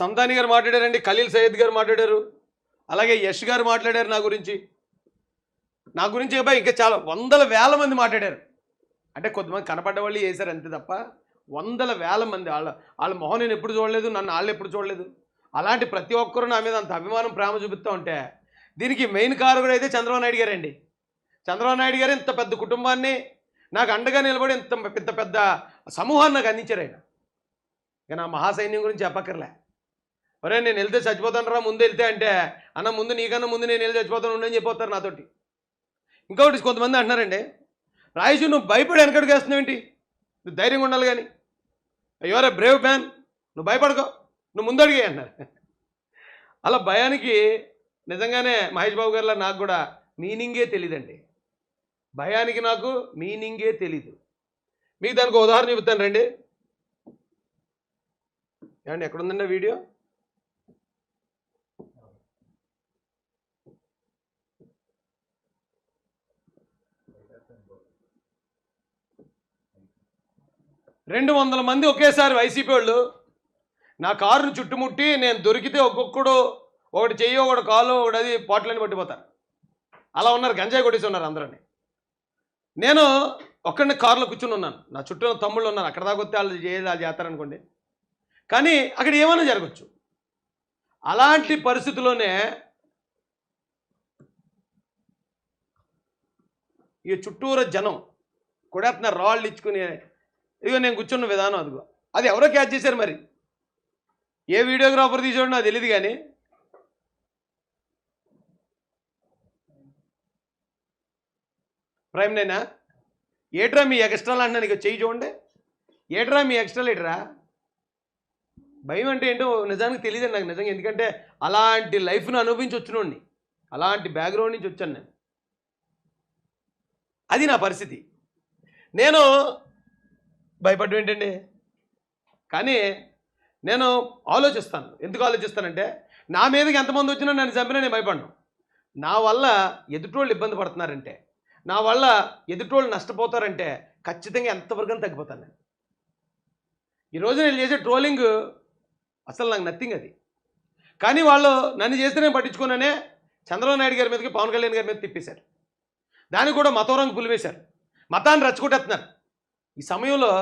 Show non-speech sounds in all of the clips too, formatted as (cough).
సంతాని గారు మాట్లాడారండి ఖలీల్ సయ్యద్ గారు మాట్లాడారు అలాగే యష్ గారు మాట్లాడారు నా గురించి. నా గురించి అబ్బాయి ఇంకా చాలా వందల వేల మంది మాట్లాడారు. అంటే కొంతమంది కనపడ్డ వాళ్ళు చేశారు అంతే తప్ప వందల వేల మంది. వాళ్ళ వాళ్ళ మొహం నేను ఎప్పుడు చూడలేదు నన్ను వాళ్ళు ఎప్పుడు చూడలేదు. అలాంటి ప్రతి ఒక్కరు నా మీద అంత అభిమానం ప్రేమ చూపిస్తూ ఉంటే దీనికి మెయిన్ కారకుడు అయితే చంద్రబాబు నాయుడు గారండి చంద్రబాబు నాయుడు గారు ఇంత పెద్ద కుటుంబాన్ని నాకు అండగా నిలబడి ఇంత ఇంత పెద్ద సమూహాన్ని నాకు అందించారు ఆయన. ఇక నా మహాసైన్యం గురించి చెప్పక్కర్లే. ఒరే నేను వెళ్తే చచ్చిపోతాను రా ముందు వెళ్తే అంటే. అన్న ముందు నీకన్నా ముందు నేను వెళ్ళి చచ్చిపోతాను ఉండని చెప్పొస్తారు నాతోటి. ఇంకొకటి కొంతమంది అంటున్నారండి. రాయేషు నువ్వు భయపడి వెనకడికి వేస్తున్నావు ఏంటి? నువ్వు ధైర్యంగా ఉండాలి కానీ. యువర్ బ్రేవ్ మ్యాన్ నువ్వు భయపడకో. నువ్వు ముందడిగే అన్నారు అలా భయానికి నిజంగానే మహేష్ బాబు గారిలో నాకు కూడా మీనింగే తెలియదండి భయానికి నాకు మీనింగే తెలీదు. మీకు దానికి ఉదాహరణ చెబుతాను రండి. ఏమండి ఎక్కడుందండి వీడియో? రెండు వందల మంది ఒకేసారి వైసీపీ వాళ్ళు. నా కారును చుట్టుముట్టి నేను దొరికితే ఒక్కొక్కడు ఒకటి చెయ్యి ఒకటి కాలు ఒకటి అది పాటలని పట్టిపోతారు అలా ఉన్నారు గంజాయి కొట్టేసి ఉన్నారు అందరిని. నేను ఒక్కడిని కారులో కూర్చుని ఉన్నాను. నా చుట్టూ తమ్ముళ్ళు ఉన్నారు. అక్కడ దాకా వస్తే వాళ్ళు చేయాలి వాళ్ళు చేస్తారనుకోండి కానీ అక్కడ ఏమైనా జరగచ్చు. అలాంటి పరిస్థితుల్లోనే ఈ చుట్టూర జనం కొడేస్తున్నారు రాళ్ళు ఇచ్చుకుని ఇదిగో నేను కూర్చున్న విధానం అదిగో. అది ఎవరో క్యాచ్ చేశారు మరి? ఏ వీడియోగ్రాఫర్ తీసాడో నాకు తెలియదు కానీ ప్రైమ్ నైనా ఏట్రా మీ ఎక్స్ట్రాలు అంటున్నా నీకు చెయ్యి చూడండి. ఏట్రా మీ ఎక్స్ట్రాలు ఏట్రా భయం అంటే ఏంటో నిజానికి తెలియదు నాకు నిజంగా. ఎందుకంటే అలాంటి లైఫ్ను అనుభవించి వచ్చినోడిని అలాంటి బ్యాక్గ్రౌండ్ నుంచి వచ్చాను నేను. అది నా పరిస్థితి. నేను భయపడడం ఏంటండి కానీ నేను ఆలోచిస్తాను. ఎందుకు ఆలోచిస్తానంటే నా మీదకి ఎంతమంది వచ్చినా నన్ను చంపినా నేను భయపడను. నా వల్ల ఎదుటోళ్ళు ఇబ్బంది పడుతున్నారంటే నా వల్ల ఎదుటోళ్ళు నష్టపోతారంటే ఖచ్చితంగా ఎంతవరకు తగ్గిపోతాను నేను. ఈరోజు నేను చేసే ట్రోలింగ్ అసలు నాకు నథింగ్ అది. కానీ వాళ్ళు నన్ను చేస్తే నేను పట్టించుకున్నానే చంద్రబాబు నాయుడు గారి మీదకి పవన్ కళ్యాణ్ గారి మీద తిప్పేశారు. దానికి కూడా మతం పులివేశారు. మతాన్ని రచ్చగొట్టేస్తున్నారు. ఈ సమయంలో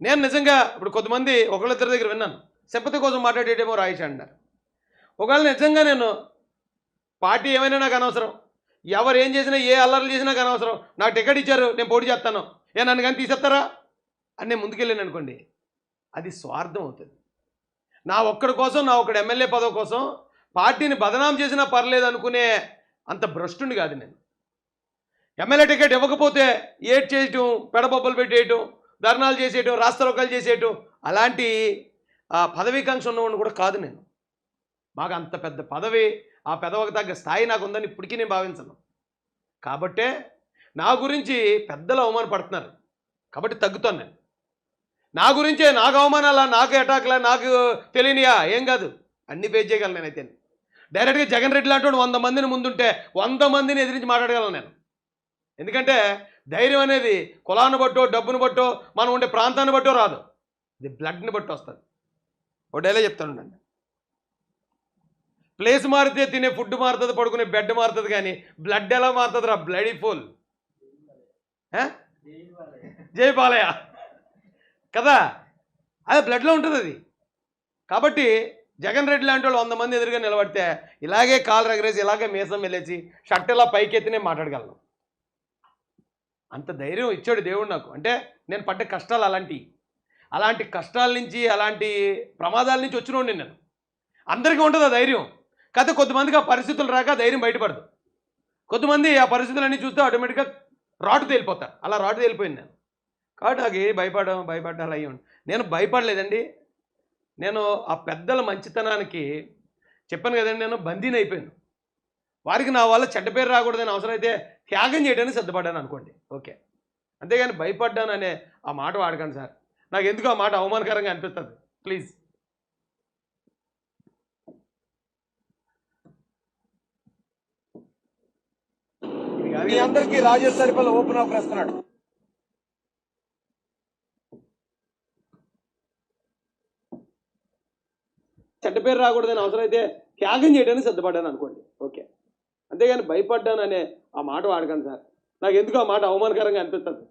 నేను నిజంగా ఇప్పుడు కొంతమంది ఒకళ్ళిద్దరి దగ్గర విన్నాను. సింపతి కోసం మాట్లాడేటేమో రాయేష్ ఒకవేళ నిజంగా నేను పార్టీ ఏమైనా నాకు అనవసరం ఎవరు ఏం చేసినా ఏ అల్లర్లు చేసినా నాకు అనవసరం నాకు టికెట్ ఇచ్చారు నేను పోటీ చేస్తాను ఏ నన్ను కానీ తీసేస్తారా అని నేను ముందుకెళ్ళాను అనుకోండి అది స్వార్థం అవుతుంది. నా ఒక్కడి కోసం నా ఒక్కడి ఎమ్మెల్యే పదవి కోసం పార్టీని బదనాం చేసినా పర్లేదు అనుకునే అంత భ్రష్టుని కాదు నేను. ఎమ్మెల్యే టికెట్ ఇవ్వకపోతే ఏడ్ చేయటం పెడబొబ్బలు పెట్టేయటం ధర్నాలు చేసేయటం రాస్తారోకాలు చేసేయటం అలాంటి ఆ, పదవీకాంక్ష ఉన్నవాడిని కూడా కాదు నేను. మాకు అంత పెద్ద పదవి ఆ పెదవకు తగ్గ స్థాయి నాకు ఉందని ఇప్పటికీ నేను భావించను. కాబట్టే నా గురించి పెద్దలు అవమానపడుతున్నారు. కాబట్టి తగ్గుతాను నేను. నా గురించే నాకు అవమానాలా నాకు అటాక్లా నాకు తెలియనియా? ఏం కాదు. అన్ని పేజ్ చేయగలను నేనైతే. డైరెక్ట్గా జగన్ రెడ్డి లాంటి వంద మందిని ముందుంటే వంద మందిని ఎదిరించి మాట్లాడగలను నేను. ఎందుకంటే ధైర్యం అనేది కులాన్ని బట్టో డబ్బును బట్టో మనం ఉండే ప్రాంతాన్ని బట్టో రాదు. ఇది బ్లడ్ని బట్టి వస్తుంది. ఒక డైలా చెప్తాను ఉండండి. ప్లేస్ మారితే తినే ఫుడ్ మారుతుంది పడుకునే బెడ్ మారుతుంది కానీ బ్లడ్ ఎలా మారుతుంది రా బ్లడీ ఫుల్. జై బాలయ్య కదా? అది బ్లడ్లో ఉంటుంది అది. కాబట్టి జగన్ రెడ్డి లాంటి వాళ్ళు వంద మంది ఎదురుగా నిలబడితే ఇలాగే కాలు రగరేసి ఇలాగే మీసం వెళ్ళేసి షర్ట్ ఇలా పైకెత్తినే మాట్లాడగలను. అంత ధైర్యం ఇచ్చాడు దేవుడు నాకు. అంటే నేను పడ్డ కష్టాలు అలాంటివి అలాంటి కష్టాల నుంచి అలాంటి ప్రమాదాల నుంచి వచ్చినోండి నేను. అందరికీ ఉంటుంది ఆ ధైర్యం. కాకపోతే కొంతమందికి ఆ పరిస్థితులు రాక ధైర్యం బయటపడదు. కొంతమంది ఆ పరిస్థితులన్నీ చూస్తే ఆటోమేటిక్గా రాటు తేలిపోతారు. అలా రాటు తేలిపోయింది నేను. కాబట్టి నాకు ఏ భయపడడం భయపడ్డాలి అయ్యి ఉండి. నేను భయపడలేదండి. నేను ఆ పెద్దల మంచితనానికి చెప్పాను కదండి నేను బందీని అయిపోయాను. వారికి నా వల్ల చెడ్డ పేరు రాకూడదని అవసరమైతే త్యాగం చేయడానికి సిద్ధపడ్డాను అనుకోండి. ఓకే. అంతేగాని భయపడ్డాను అనే ఆ మాట వాడకండి సార్. నాకు ఎందుకు ఆ మాట అవమానకరంగా అనిపిస్తుంది? ప్లీజ్. మీ అందరికీ రాజేష్ సరిపల్లి ఓపెన్ ఆఫర్ చేస్తున్నాడు చెడ్డ పేరు రాకూడదని అవసరం అయితే త్యాగం చేయడానికి సిద్ధపడ్డాను అనుకోండి. ఓకే. అంతేగాని భయపడ్డాను అనే ఆ మాట వాడకండి సార్. నాకు ఎందుకు ఆ మాట అవమానకరంగా అనిపిస్తుంది?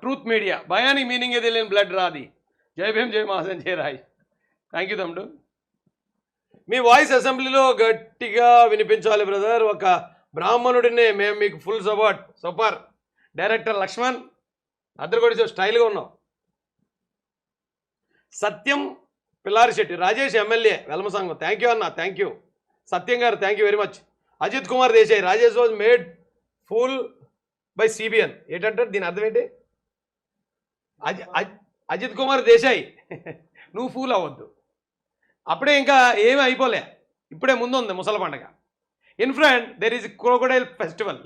ట్రూత్ మీడియా భయానికి మీనింగ్ తెలియని బ్లడ్ రాది జై భీం జై మహాసన్ జై రాయ్. థ్యాంక్ యూ తమ్ముడు. మీ వాయిస్ అసెంబ్లీలో గట్టిగా వినిపించాలి బ్రదర్ ఒక బ్రాహ్మణుడినే మేము మీకు full support super director Laxman అద్దరు కూడా స్టైల్గా ఉన్నాం. Satyam Pillarisetti Rajesh MLA Velma Sangham thank you అన్న. Thank you Satyam garu thank you very much Ajith Kumar Desai Rajesh was made fool by CBN ఏంటంటారు? దీని అర్థం ఏంటి? అజి అజిత్ కుమార్ దేశాయ్. (laughs) నువ్వు ఫూల్ అవ్వద్దు. అప్పుడే ఇంకా ఏమీ అయిపోలే. ఇప్పుడే ముందు ఉంది ముసల పండగ. In front there is crocodile festival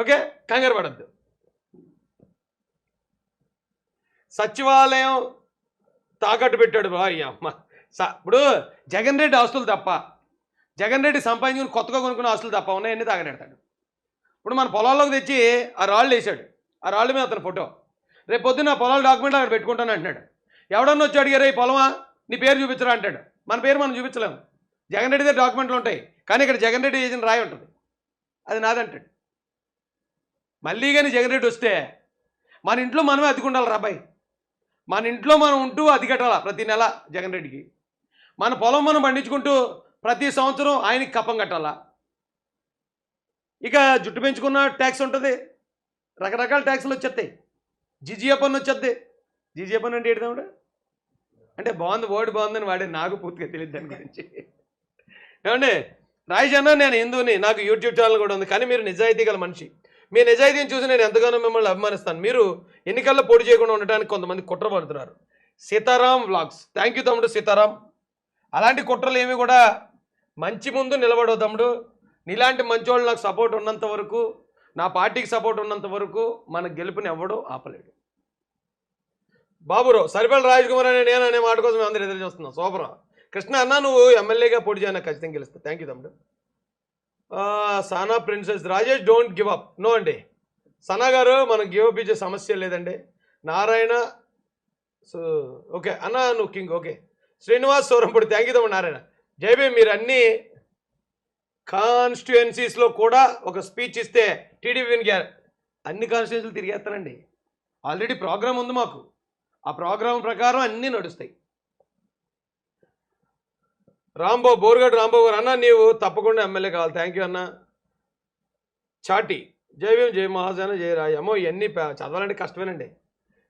okay కంగారు పడద్దు. సచివాలయం తాకట్టు పెట్టాడు బా అమ్మ. స- ఇప్పుడు జగన్ రెడ్డి ఆస్తులు తప్ప జగన్ రెడ్డి సంపాదించుకుని కొత్తగా కొనుక్కున్న ఆస్తులు తప్ప ఉన్నాయన్నీ తాగనెడతాడు? ఇప్పుడు మన పొలాల్లోకి తెచ్చి ఆ రాళ్ళు వేసాడు ఆ రాళ్ళ మీద అతని ఫోటో. రేపు పొద్దున్న పొలాల డాక్యుమెంట్ అక్కడ పెట్టుకుంటాను అంటున్నాడు. ఎవడన్నా వచ్చి అడిగారు ఈ పొలమా నీ పేరు చూపించరా అంటాడు. మన పేరు మనం చూపించలేము. జగన్ రెడ్డిదే డాక్యుమెంట్లు ఉంటాయి కానీ ఇక్కడ జగన్ రెడ్డి చేసిన రాయి ఉంటుంది. అది నాదంటాడు. మళ్ళీ కానీ జగన్ రెడ్డి వస్తే మన ఇంట్లో మనమే అతికుండాలి రాబాయ్ మన ఇంట్లో మనం ఉంటూ అతికెట్టాలా ప్రతి నెల జగన్ రెడ్డికి? మన పొలం మనం పండించుకుంటూ ప్రతి సంవత్సరం ఆయనకి కప్పం కట్టాలా? ఇక జుట్టు పెంచుకున్న ట్యాక్స్ ఉంటుంది. రకరకాల ట్యాక్స్లు వచ్చేస్తాయి. జిజియా పన్ను వచ్చేద్ది జిజియా పన్ను అంటే ఏంటి తమ్ముడు అంటే బాగుంది ఓడి బాగుందని వాడే నాకు పూర్తిగా తెలియదు దాని గురించి. ఏమండి? రాయిజన్న నేను హిందూని నాకు యూట్యూబ్ ఛానల్ కూడా ఉంది కానీ మీరు నిజాయితీ గల మనిషి. మీ నిజాయితీని చూసి నేను ఎంతగానో మిమ్మల్ని అభిమానిస్తాను. మీరు ఎన్నికల్లో పోటీ చేయకుండా ఉండటానికి కొంతమంది కుట్ర పడుతున్నారు. సీతారాం వ్లాగ్స్. థ్యాంక్ యూ తమ్ముడు సీతారాం. అలాంటి కుట్రలు ఏమి కూడా మంచి ముందు నిలబడో తమ్ముడు. నీలాంటి మంచోళ్ళు నాకు సపోర్ట్ ఉన్నంత వరకు నా పార్టీకి సపోర్ట్ ఉన్నంత వరకు మన గెలుపుని ఎవడో ఆపలేడు. బాబురావు సరిపల్లి రాజకుమార్ అనే నేను అనే మాట కోసం అందరూ ఎదురు చూస్తున్నాం. సూపర్. కృష్ణ అన్న నువ్వు ఎమ్మెల్యేగా పోటీ చేయను ఖచ్చితంగా గెలుస్తా. థ్యాంక్ యూ తమ్ముడు. Sana princess Rajesh don't give up no అండి. సనా గారు మనం గివ్ అప్ ఇచ్చే సమస్య లేదండి. Narayana so okay. అన్న నువ్వు king okay. Srinivas Sorampudi thank you తమ్ముడు నారాయణ. జైబీ మీరు అన్ని కాన్స్టిట్యుయెన్సీస్లో కూడా ఒక స్పీచ్ ఇస్తే టీడీపీని గ్యా అన్ని కాన్స్టిట్యున్సీలు తిరిగేస్తానండి. ఆల్రెడీ ప్రోగ్రామ్ ఉంది మాకు. ఆ ప్రోగ్రామ్ ప్రకారం అన్నీ నడుస్తాయి. రాంబాబు బోర్గడ్ రాంబాబు గారు అన్న నీవు తప్పకుండా ఎమ్మెల్యే కావాలి. థ్యాంక్ యూ అన్న. చాటి జై భీమ్ జై మహాజన జై రాయ్. అమ్మో ఇవన్నీ చదవాలంటే కష్టమేనండి.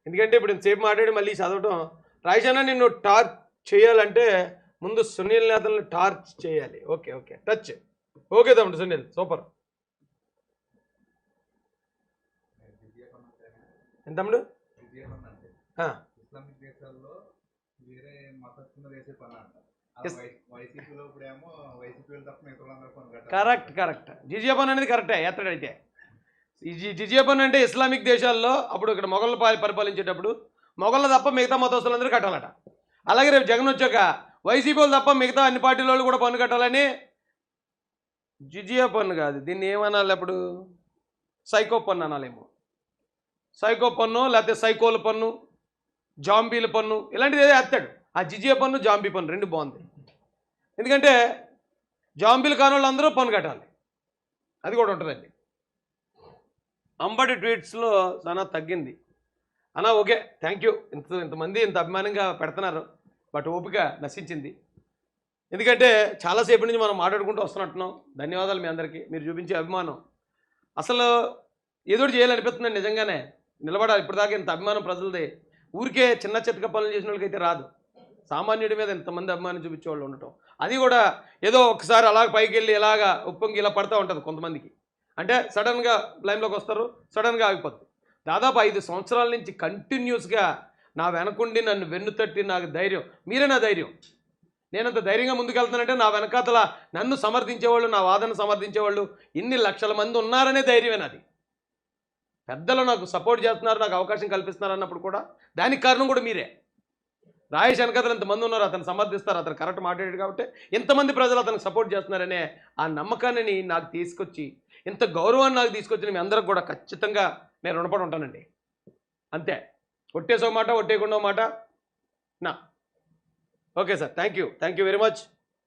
ఎందుకంటే ఇప్పుడు సేపు మాట్లాడి మళ్ళీ చదవటం. రాజేష్ అన్న నిన్ను టార్చ్ చేయాలంటే ముందు సునీల్ నేతలను టార్చ్ చేయాలి. Okay okay. టచ్. ఓకే తమ్ముడు సునీల్ సూపర్. ఎంత తమ్ముడు? Correct correct. జిజియా పన్ను అనేది కరెక్టే ఎత్తడైతే జిజియా పన్ను అంటే ఇస్లామిక్ దేశాల్లో అప్పుడు ఇక్కడ మొఘలు పరిపాలించేటప్పుడు మొఘళ్ళు తప్ప మిగతా మతస్థులందరూ కట్టాలట. అలాగే రేపు జగన్ వచ్చాక వైసీపీ వాళ్ళు తప్ప మిగతా అన్ని పార్టీల వాళ్ళు కూడా పన్ను కట్టాలని జిజియా పన్ను కాదు. దీన్ని ఏమనాలి అప్పుడు? సైకో పన్ను అనాలేమో. సైకో పన్ను లేకపోతే సైకోల పన్ను జాంబీల పన్ను ఇలాంటిది ఏదో వేస్తాడు. ఆ జిజియా పన్ను జాంబీ పన్ను రెండు బాగుంది. ఎందుకంటే జాంబీలు కాని వాళ్ళందరూ పన్ను కట్టాలి. అది కూడా ఉంటుందండి. అంబటి ట్వీట్స్లో చాలా తగ్గింది. అన్నా ఓకే. థ్యాంక్ యూ ఇంత ఇంతమంది ఇంత అభిమానంగా పెడుతున్నారు. బట్ ఓపిక నశించింది. ఎందుకంటే చాలాసేపు నుంచి మనం మాట్లాడుకుంటూ వస్తున్నట్టున్నాం. ధన్యవాదాలు మీ అందరికీ. మీరు చూపించే అభిమానం. అసలు ఏదో ఒకటి చేయాలనిపిస్తుందండి నిజంగానే. నిలబడాలి. ఇప్పటిదాకా ఇంత అభిమానం ప్రజలది. ఊరికే చిన్న చితక పనులు చేసిన వాళ్ళకైతే రాదు. సామాన్యుడి మీద ఇంతమంది అభిమానం చూపించే వాళ్ళు ఉండటం. అది కూడా ఏదో ఒకసారి అలాగ పైకి వెళ్ళి ఇలాగా ఉప్పొంగి ఇలా పడతా ఉంటుంది కొంతమందికి. అంటే సడన్గా లైన్లోకి వస్తారు. సడన్గా ఆగిపోతుంది దాదాపు ఐదు సంవత్సరాల నుంచి కంటిన్యూస్గా నా వెనకుండి నన్ను వెన్ను తట్టి నాకు ధైర్యం. మీరే నా ధైర్యం. నేనంత ధైర్యంగా ముందుకెళ్తానంటే నా వెనకాతల నన్ను సమర్థించేవాళ్ళు నా వాదన సమర్థించేవాళ్ళు ఇన్ని లక్షల మంది ఉన్నారనే ధైర్యమే నాది. పెద్దలు నాకు సపోర్ట్ చేస్తున్నారు నాకు అవకాశం కల్పిస్తున్నారు అన్నప్పుడు కూడా దానికి కారణం కూడా మీరే. రాయేష్ వెనకాతలు ఇంతమంది ఉన్నారు అతను సమర్థిస్తారు అతను కరెక్ట్ మాట్లాడాడు కాబట్టి ఇంతమంది ప్రజలు అతనికి సపోర్ట్ చేస్తున్నారనే ఆ నమ్మకాన్ని నాకు తీసుకొచ్చి ఇంత గౌరవాన్ని నాకు తీసుకొచ్చిన మీ అందరికి కూడా ఖచ్చితంగా నేను రుణపడి ఉంటానండి. అంతే. ఒట్టేసో మాట ఒట్టేయకుండా మాట? నా. Okay sir thank you thank you very much.